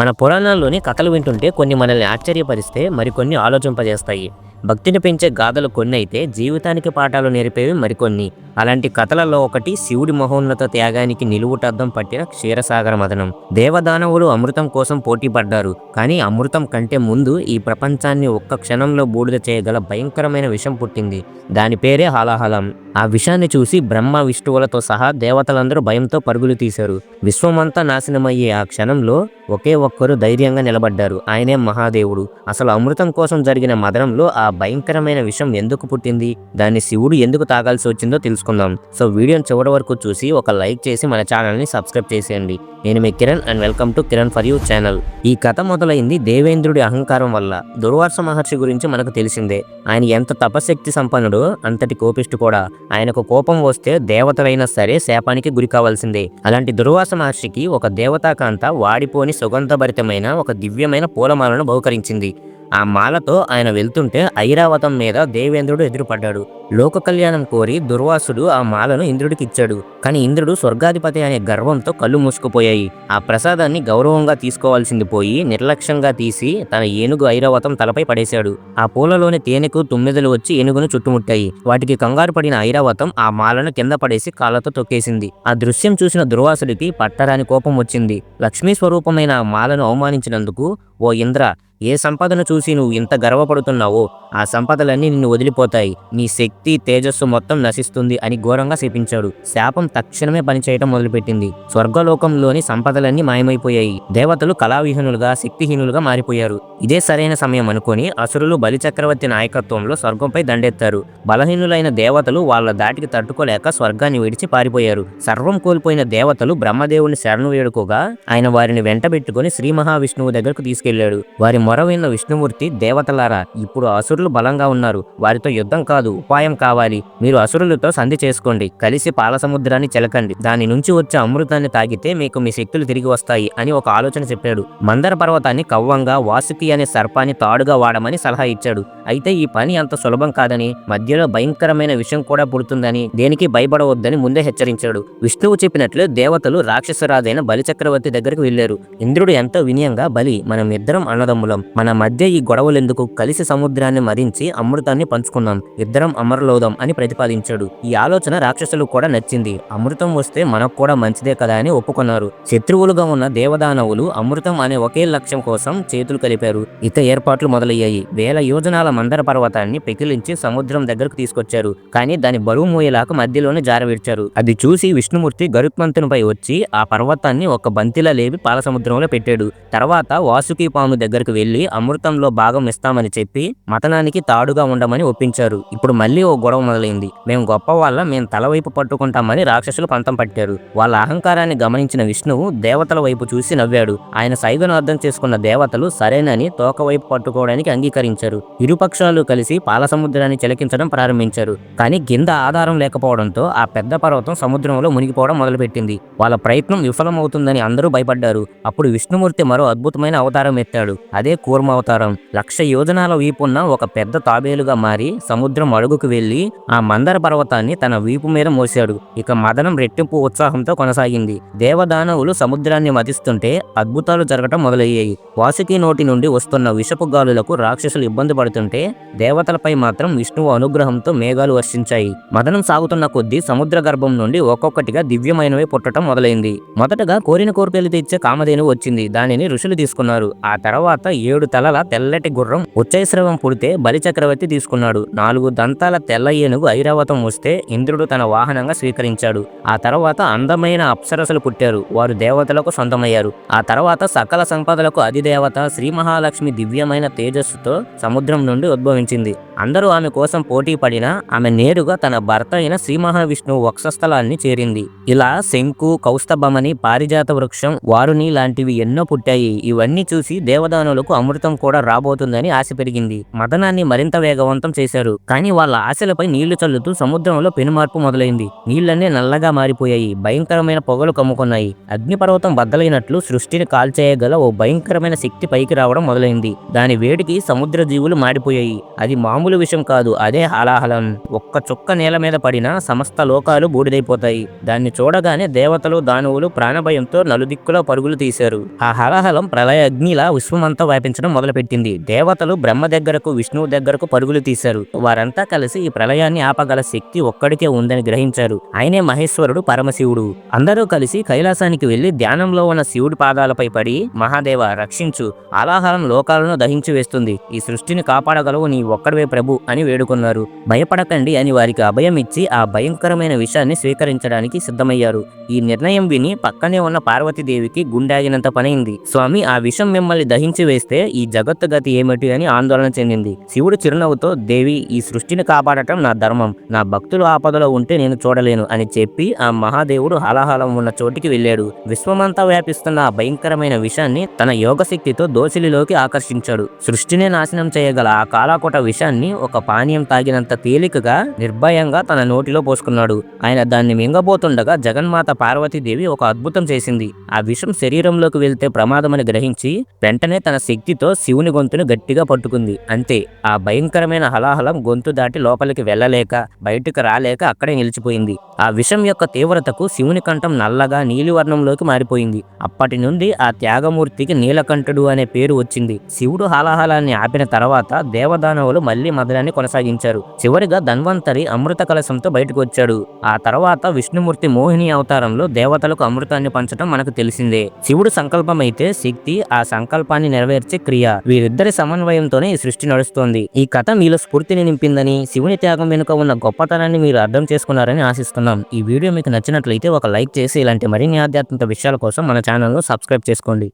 మన పురాణాల్లోని కథలు వింటుంటే కొన్ని మనల్ని ఆశ్చర్యపరిస్తే మరికొన్ని ఆలోచింపజేస్తాయి. భక్తిని పెంచే గాథలు కొన్ని అయితే జీవితానికి పాఠాలు నేర్పేవి మరికొన్ని. అలాంటి కథలలో ఒకటి శివుడి మహోన్నత త్యాగానికి నిలువుటద్దం పట్టిన క్షీరసాగర మదనం. దేవదానవులు అమృతం కోసం పోటీ పడ్డారు కానీ అమృతం కంటే ముందు ఈ ప్రపంచాన్ని ఒక్క క్షణంలో బూడిద చేయగల భయంకరమైన విషం పుట్టింది. దాని పేరే హలాహలం. ఆ విషాన్ని చూసి బ్రహ్మ విష్ణువులతో సహా దేవతలందరూ భయంతో పరుగులు తీశారు. విశ్వమంతా నాశనమయ్యే ఆ క్షణంలో ఒకే ఒక్కరు ధైర్యంగా నిలబడ్డారు. ఆయనే మహాదేవుడు. అసలు అమృతం కోసం జరిగిన మదనంలో ఆ భయంకరమైన విషం ఎందుకు పుట్టింది? దాన్ని శివుడు ఎందుకు తాగాల్సి వచ్చిందో తెలుసుకుందాం. సో వీడియోని చివరి వరకు చూసి ఒక లైక్ చేసి మన ఛానల్ని సబ్స్క్రైబ్ చేసేయండి. నేను మీ Kiran and welcome to Kiran for you channel. ఈ కథ మొదలైంది దేవేంద్రుడి అహంకారం వల్ల. దుర్వాస మహర్షి గురించి మనకు తెలిసిందే. ఆయన ఎంత తపశక్తి సంపన్నుడో అంతటి కోపిష్టు కూడా. ఆయనకు కోపం వస్తే దేవతలైనా సరే శాపానికి గురి కావాల్సిందే. అలాంటి దుర్వాస మహర్షికి ఒక దేవతాకాంత వాడిపోని సుగంధభరితమైన ఒక దివ్యమైన పూలమాలను బహుకరించింది. ఆ మాలతో ఆయన వెళ్తుంటే ఐరావతం మీద దేవేంద్రుడు ఎదురుపడ్డాడు. లోక కళ్యాణం కోరి దుర్వాసుడు ఆ మాలను ఇంద్రుడికి ఇచ్చాడు. కానీ ఇంద్రుడు స్వర్గాధిపతి అనే గర్వంతో కళ్ళు మూసుకుపోయాయి. ఆ ప్రసాదాన్ని గౌరవంగా తీసుకోవాల్సింది పోయి నిర్లక్ష్యంగా తీసి తన ఏనుగు ఐరావతం తలపై పడేశాడు. ఆ పూలలోని తేనెకు తుమ్మెదలు వచ్చి ఏనుగును చుట్టుముట్టాయి. వాటికి కంగారు పడిన ఐరావతం ఆ మాలను కింద పడేసి కాళ్ళతో తొక్కేసింది. ఆ దృశ్యం చూసిన దుర్వాసుడికి పట్టరాని కోపం వచ్చింది. లక్ష్మీ స్వరూపమైన ఆ మాలను అవమానించినందుకు ఓ ఇంద్ర ఏ సంపదను చూసి నువ్వు ఇంత గర్వపడుతున్నావో ఆ సంపదలన్నీ నిన్ను వదిలిపోతాయి. నీ శక్తి తేజస్సు మొత్తం నశిస్తుంది అని ఘోరంగా శపించాడు. శాపం తక్షణమే పనిచేయటం మొదలుపెట్టింది. స్వర్గలోకంలోని సంపదలన్నీ మాయమైపోయాయి. దేవతలు కళావిహీనులుగా శక్తిహీనులుగా మారిపోయారు. ఇదే సరైన సమయం అనుకొని అసురులు బలిచక్రవర్తి నాయకత్వంలో స్వర్గంపై దండెత్తారు. బలహీనులైన దేవతలు వాళ్ళ దాటికి తట్టుకోలేక స్వర్గాన్ని విడిచి పారిపోయారు. సర్వం కోల్పోయిన దేవతలు బ్రహ్మదేవుని శరణు వేడుకోగా ఆయన వారిని వెంటబెట్టుకుని శ్రీ మహావిష్ణువు దగ్గరకు తీసుకెళ్ళాడు. వారి మరోవైన విష్ణుమూర్తి దేవతలారా ఇప్పుడు అసురులు బలంగా ఉన్నారు. వారితో యుద్ధం కాదు ఉపాయం కావాలి. మీరు అసురులతో సంధి చేసుకోండి. కలిసి పాలసముద్రాన్ని చెలకండి. దాని నుంచి వచ్చే అమృతాన్ని తాగితే మీకు మీ శక్తులు తిరిగి వస్తాయి అని ఒక ఆలోచన చెప్పాడు. మందర పర్వతాన్ని కవ్వంగా వాసుకి అనే సర్పాన్ని తాడుగా వాడమని సలహా ఇచ్చాడు. అయితే ఈ పని అంత సులభం కాదని మధ్యలో భయంకరమైన విషయం కూడా పుడుతుందని దేనికి భయపడవద్దని ముందే హెచ్చరించాడు. విష్ణువు చెప్పినట్లు దేవతలు రాక్షసరాజైన బలిచక్రవర్తి దగ్గరకు వెళ్ళారు ఇంద్రుడు ఎంతో వినయంగా బలి మనం ఇద్దరం అన్నదమ్ములం. మన మధ్య ఈ గొడవలెందుకు కలిసి సముద్రాన్ని మరించి అమృతాన్ని పంచుకుందాం. ఇద్దరం అమరలోదం అని ప్రతిపాదించాడు. ఈ ఆలోచన రాక్షసులు కూడా నచ్చింది. అమృతం వస్తే మనకు కూడా మంచిదే కదా అని ఒప్పుకున్నారు. శత్రువులుగా ఉన్న దేవదానవులు అమృతం అనే ఒకే లక్ష్యం కోసం చేతులు కలిపారు. ఇక ఏర్పాట్లు మొదలయ్యాయి. వేల యోజనాల మందర పర్వతాన్ని పెకిలించి సముద్రం దగ్గరకు తీసుకొచ్చారు. కానీ దాని బరువు మోయేలాక మధ్యలోనే జారవిడ్చారు. అది చూసి విష్ణుమూర్తి గరుత్మంతునిపై వచ్చి ఆ పర్వతాన్ని ఒక బంతిలా లేపి పాల సముద్రంలో పెట్టాడు. తర్వాత వాసుకి పాము దగ్గరకు వెళ్ళి అమృతంలో భాగం ఇస్తామని చెప్పి మతనానికి తాడుగా ఉండమని ఒప్పించారు. ఇప్పుడు మళ్ళీ ఓ గొడవ మొదలైంది. మేము గొప్ప వాళ్ళ మేము తల వైపు పట్టుకుంటామని రాక్షసులు పంతం పట్టారు. వాళ్ళ అహంకారాన్ని గమనించిన విష్ణువు దేవతల వైపు చూసి నవ్వాడు. ఆయన సైగను అర్థం చేసుకున్న దేవతలు సరేనని తోక వైపు పట్టుకోవడానికి అంగీకరించారు. ఇరుపక్షాలు కలిసి పాల సముద్రాన్ని చిలకించడం ప్రారంభించారు. కానీ కింద ఆధారం లేకపోవడంతో ఆ పెద్ద పర్వతం సముద్రంలో మునిగిపోవడం మొదలుపెట్టింది. వాళ్ళ ప్రయత్నం విఫలమవుతుందని అందరూ భయపడ్డారు. అప్పుడు విష్ణుమూర్తి మరో అద్భుతమైన అవతారం ఎత్తాడు. అదే కూర్మవుతారం. లక్ష యోజనాల వీపున్న ఒక పెద్ద తాబేలుగా మారి సముద్రం అడుగుకు వెళ్ళి ఆ మందర పర్వతాన్ని తన వీపు మీద మోశాడు. ఇక మదనం రెట్టింపు ఉత్సాహంతో కొనసాగింది. దేవదానవులు సముద్రాన్ని మతిస్తుంటే అద్భుతాలు జరగటం మొదలయ్యాయి. వాసుకి నోటి నుండి వస్తున్న విషపు గాలులకు రాక్షసులు ఇబ్బంది పడుతుంటే దేవతలపై మాత్రం విష్ణువు అనుగ్రహంతో మేఘాలు వర్షించాయి. మదనం సాగుతున్న కొద్దీ సముద్ర గర్భం నుండి ఒక్కొక్కటిగా దివ్యమైనవి పుట్టడం మొదలైంది. మొదటగా కోరిన కోరికలు తెచ్చే కామధేను వచ్చింది. దానిని ఋషులు తీసుకున్నారు. ఆ తర్వాత ఏడు తలల తెల్లటి గుర్రం ఉచ్చైశ్రవం పుడితే బలిచక్రవర్తి తీసుకున్నాడు. నాలుగు దంతాల తెల్ల ఏనుగు ఐరావతం వస్తే ఇంద్రుడు తన వాహనంగా స్వీకరించాడు. ఆ తర్వాత అందమైన అప్సరసలు పుట్టారు. వారు దేవతలకు సొంతమయ్యారు. ఆ తర్వాత సకల సంపదలకు అధిదేవత శ్రీ మహాలక్ష్మి దివ్యమైన తేజస్సుతో సముద్రం నుండి ఉద్భవించింది. అందరూ ఆమె కోసం పోటీ పడినా ఆమె నేరుగా తన భర్త అయిన శ్రీ మహావిష్ణువు వక్షస్థలాన్ని చేరింది. ఇలా శంకు కౌస్తభమని పారిజాత వృక్షం వారుని లాంటివి ఎన్నో పుట్టాయి. ఇవన్నీ చూసి దేవదానులకు అమృతం కూడా రాబోతుందని ఆశ పెరిగింది. మదనాన్ని మరింత వేగవంతం చేశారు. కానీ వాళ్ళ ఆశలపై నీళ్ళు చల్లుతూ సముద్రంలో పెనుమార్పు మొదలైంది. నీళ్ళన్నీ నల్లగా మారిపోయాయి. భయంకరమైన పొగలు కమ్ముకున్నాయి. అగ్నిపర్వతం బద్దలైనట్లు సృష్టిని కాల్చేయగల ఓ భయంకరమైన శక్తి పైకి రావడం మొదలైంది. దాని వేడికి సముద్ర జీవులు మాడిపోయాయి. అది మామూలు మామూలు విషయం కాదు. అదే హలాహలం. ఒక్క చుక్క నేల మీద పడిన సమస్త లోకాలు బూడిదైపోతాయి. దాన్ని చూడగానే దేవతలు దానవులు ప్రాణభయంతో నలుదిక్కులో పరుగులు తీశారు. ఆ హలాహలం ప్రళయ అగ్నిలా విశ్వమంతా వ్యాపించడం మొదలుపెట్టింది. దేవతలు బ్రహ్మ దగ్గరకు విష్ణువు దగ్గరకు పరుగులు తీశారు. వారంతా కలిసి ఈ ప్రళయాన్ని ఆపగల శక్తి ఒక్కడికే ఉందని గ్రహించారు. ఆయనే మహేశ్వరుడు పరమశివుడు. అందరూ కలిసి కైలాసానికి వెళ్ళి ధ్యానంలో ఉన్న శివుడి పాదాలపై పడి మహాదేవ రక్షించు. అలాహలం లోకాలను దహించి వేస్తుంది. ఈ సృష్టిని కాపాడగలవు. నీ ఒక్కడివే ప్రభు అని వేడుకున్నారు. భయపడకండి అని వారికి అభయం ఇచ్చి ఆ భయంకరమైన విషయాన్ని స్వీకరించడానికి సిద్ధమయ్యారు. ఈ నిర్ణయం విని పక్కనే ఉన్న పార్వతీదేవికి గుండాగినంత పనైంది. స్వామి ఆ విషం మిమ్మల్ని దహించి వేస్తే ఈ జగత్తు గతి ఏమిటి అని ఆందోళన చెందింది. శివుడు చిరునవ్వుతో దేవి ఈ సృష్టిని కాపాడటం నా ధర్మం. నా భక్తులు ఆపదలో ఉంటే నేను చూడలేను అని చెప్పి ఆ మహాదేవుడు హలాహలం ఉన్న చోటికి వెళ్ళాడు. విశ్వమంతా వ్యాపిస్తున్న ఆ భయంకరమైన విషాన్ని తన యోగశక్తితో దోసిలిలోకి ఆకర్షించాడు. సృష్టినే నాశనం చేయగల ఆ కాలాకోట విషాన్ని ఒక పానీయం తాగినంత తేలికగా నిర్భయంగా తన నోటిలో పోసుకున్నాడు. ఆయన దాన్ని మింగబోతుండగా జగన్మాత పార్వతీదేవి ఒక అద్భుతం చేసింది. ఆ విషం శరీరంలోకి వెళ్తే ప్రమాదమని గ్రహించి వెంటనే తన శక్తితో శివుని గొంతును గట్టిగా పట్టుకుంది. అంతే ఆ భయంకరమైన హలాహలం గొంతు దాటి లోపలికి వెళ్ళలేక బయటకు రాలేక అక్కడే నిలిచిపోయింది. ఆ విషం యొక్క తీవ్రతకు శివుని కంఠం నల్లగా నీలివర్ణంలోకి మారిపోయింది. అప్పటి నుండి ఆ త్యాగమూర్తికి నీలకంఠుడు అనే పేరు వచ్చింది. శివుడు హలాహలాన్ని ఆపిన తర్వాత దేవదానవులు మళ్ళీ మళ్ళీ మదనాన్ని కొనసాగించారు. చివరిగా ధన్వంతరి అమృత కలశంతో బయటకు వచ్చాడు. ఆ తర్వాత విష్ణుమూర్తి మోహిని అవతారంలో దేవతలకు అమృతాన్ని పంచడం మనకు తెలిసిందే. శివుడు సంకల్పం అయితే శక్తి ఆ సంకల్పాన్ని నెరవేర్చే క్రియ. వీరిద్దరి సమన్వయంతోనే ఈ సృష్టి నడుస్తోంది. ఈ కథ మీలో స్ఫూర్తిని నింపిందని శివుని త్యాగం వెనుక ఉన్న గొప్పతనాన్ని మీరు అర్థం చేసుకున్నారని ఆశిస్తున్నాం. ఈ వీడియో మీకు నచ్చినట్లయితే ఒక లైక్ చేసి ఇలాంటి మరిన్ని ఆధ్యాత్మిక విషయాల కోసం మన ఛానల్ను సబ్స్క్రైబ్ చేసుకోండి.